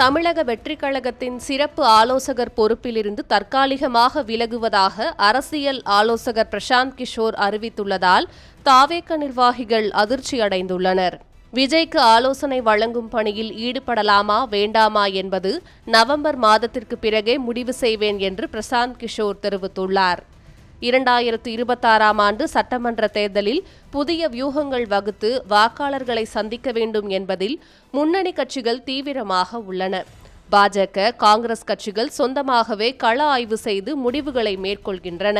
தமிழக வெற்றிக் கழகத்தின் சிறப்பு ஆலோசகர் பொறுப்பிலிருந்து தற்காலிகமாக விலகுவதாக அரசியல் ஆலோசகர் பிரசாந்த் கிஷோர் அறிவித்துள்ளதால் தாவேக நிர்வாகிகள் அதிர்ச்சியடைந்துள்ளனர். விஜய்க்கு ஆலோசனை வழங்கும் பணியில் ஈடுபடலாமா வேண்டாமா என்பது நவம்பர் மாதத்திற்கு பிறகே முடிவு செய்வேன் என்று பிரசாந்த் கிஷோர் தெரிவித்துள்ளார். இரண்டாயிரத்து இருபத்தாறாம் ஆண்டு சட்டமன்ற தேர்தலில் புதிய வியூகங்கள் வகுத்து வாக்காளர்களை சந்திக்க வேண்டும் என்பதில் முன்னணி கட்சிகள் தீவிரமாக உள்ளன. பாஜக காங்கிரஸ் கட்சிகள் சொந்தமாகவே கள ஆய்வு செய்து முடிவுகளை மேற்கொள்கின்றன.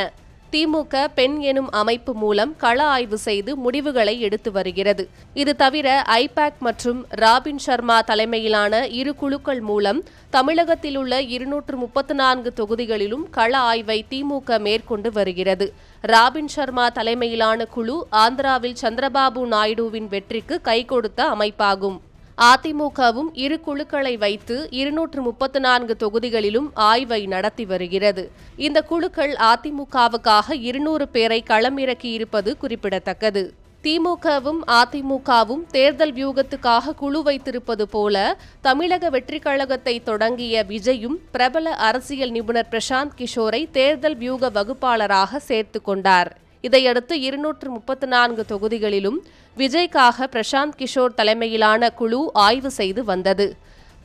திமுக பெண் எனும் அமைப்பு மூலம் கள ஆய்வு செய்து முடிவுகளை எடுத்து வருகிறது. இது தவிர ஐபேக் மற்றும் ராபின் சர்மா தலைமையிலான இரு குழுக்கள் மூலம் தமிழகத்தில் உள்ள இருநூற்று முப்பத்து நான்கு தொகுதிகளிலும் கள ஆய்வை திமுக மேற்கொண்டு வருகிறது. ராபின் சர்மா தலைமையிலான குழு ஆந்திராவில் சந்திரபாபு நாயுடுவின் வெற்றிக்கு கை கொடுத்த அமைப்பாகும். அதிமுகவும் இரு குழுக்களை வைத்து இருநூற்று முப்பத்து நான்கு தொகுதிகளிலும் ஆய்வை நடத்தி வருகிறது. இந்த குழுக்கள் அதிமுகவுக்காக இருநூறு பேரை களமிறக்கியிருப்பது குறிப்பிடத்தக்கது. திமுகவும் அதிமுகவும் தேர்தல் வியூகத்துக்காக குழு வைத்திருப்பது போல தமிழக வெற்றிக் கழகத்தை தொடங்கிய விஜயும் பிரபல அரசியல் நிபுணர் பிரசாந்த் கிஷோரை தேர்தல் வியூக வகுப்பாளராக சேர்த்து கொண்டார். இதையடுத்து இருநூற்று முப்பத்து நான்கு தொகுதிகளிலும் விஜய்க்காக பிரசாந்த் கிஷோர் தலைமையிலான குழு ஆய்வு செய்து வந்தது.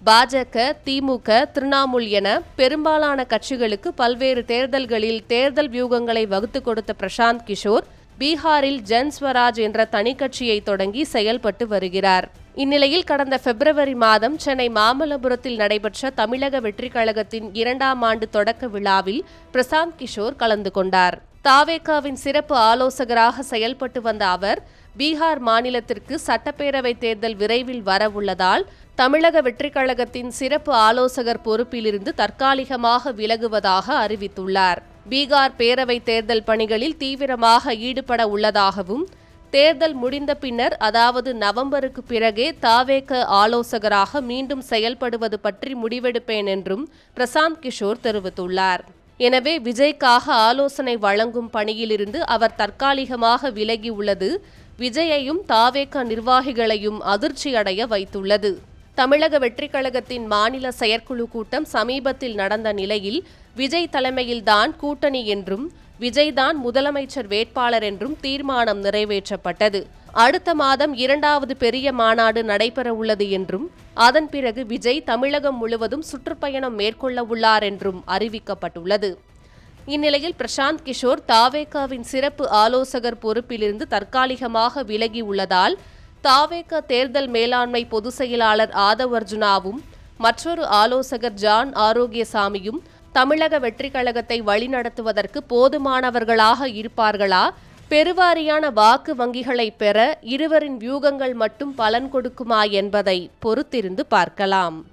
பாஜக திமுக திரிணாமுல் என பெரும்பாலான கட்சிகளுக்கு பல்வேறு தேர்தல்களில் தேர்தல் வியூகங்களை வகுத்து கொடுத்த பிரசாந்த் கிஷோர் பீகாரில் ஜன்ஸ்வராஜ் என்ற தனி கட்சியை தொடங்கி செயல்பட்டு வருகிறார். இந்நிலையில் கடந்த பிப்ரவரி மாதம் சென்னை மாமல்லபுரத்தில் நடைபெற்ற தமிழக வெற்றிக் கழகத்தின் இரண்டாம் ஆண்டு தொடக்க விழாவில் பிரசாந்த் கிஷோர் கலந்து கொண்டார். தாவேகாவின் சிறப்பு ஆலோசகராக செயல்பட்டு வந்த அவர் பீகார் மாநிலத்திற்கு சட்டப்பேரவை தேர்தல் விரைவில் வரவுள்ளதால் தமிழக வெற்றிக் கழகத்தின் சிறப்பு ஆலோசகர் பொறுப்பிலிருந்து தற்காலிகமாக விலகுவதாக அறிவித்துள்ளார். பீகார் பேரவை தேர்தல் பணிகளில் தீவிரமாக ஈடுபட உள்ளதாகவும் தேர்தல் முடிந்த பின்னர் அதாவது நவம்பருக்கு பிறகே தாவேக ஆலோசகராக மீண்டும் செயல்படுவது பற்றி முடிவெடுப்பேன் என்றும் பிரசாந்த் கிஷோர் தெரிவித்துள்ளார். எனவே விஜய்க்காக ஆலோசனை வழங்கும் பணியிலிருந்து அவர் தற்காலிகமாக விலகியுள்ளது. விஜயையும் தாவேக நிர்வாகிகளையும் அதிர்ச்சியடைய வைத்துள்ளது. தமிழக வெற்றிக் கழகத்தின் மாநில செயற்குழு கூட்டம் சமீபத்தில் நடந்த நிலையில் விஜய் தலைமையில்தான் கூட்டணி என்றும் விஜய்தான் முதலமைச்சர் வேட்பாளர் என்றும் தீர்மானம் நிறைவேற்றப்பட்டது. அடுத்த மாதம் இரண்டாவது பெரிய மாநாடு நடைபெற உள்ளது என்றும் அதன் பிறகு விஜய் தமிழகம் முழுவதும் சுற்றுப்பயணம் மேற்கொள்ள உள்ளார் என்றும் அறிவிக்கப்பட்டுள்ளது. இந்நிலையில் பிரசாந்த் கிஷோர் தாவேகாவின் சிறப்பு ஆலோசகர் பொறுப்பிலிருந்து தற்காலிகமாக விலகி உள்ளதால் தாவேக தேர்தல் மேலாண்மை பொதுச் செயலாளர் ஆதவ் அர்ஜுனாவும் மற்றொரு ஆலோசகர் ஜான் ஆரோக்கியசாமியும் தமிழக வெற்றிக் கழகத்தை வழிநடத்துவதற்கு போதுமானவர்களாக இருப்பார்களா? பெருவாரியான வாக்கு வங்கிகளை பெற இருவரின் வியூகங்கள் மட்டும் பலன் கொடுக்குமா என்பதை பொறுத்திருந்து பார்க்கலாம்.